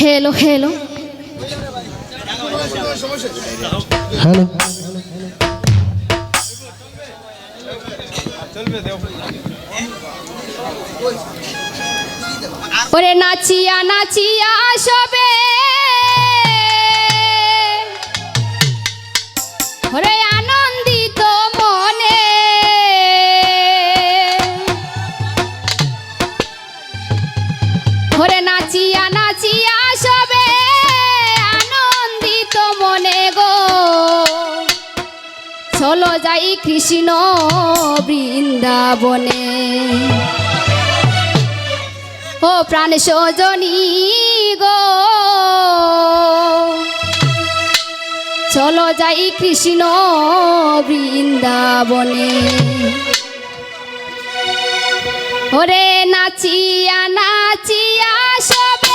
Hello hello hello ওরে নাচিয়া নাচিয়া সবে। ওরে বৃন্দাবনে ও প্রাণ সজনী গো। চলো যাই কৃষ্ণ বৃন্দাবনে। ওরে নাচিয়া নাচিয়া সব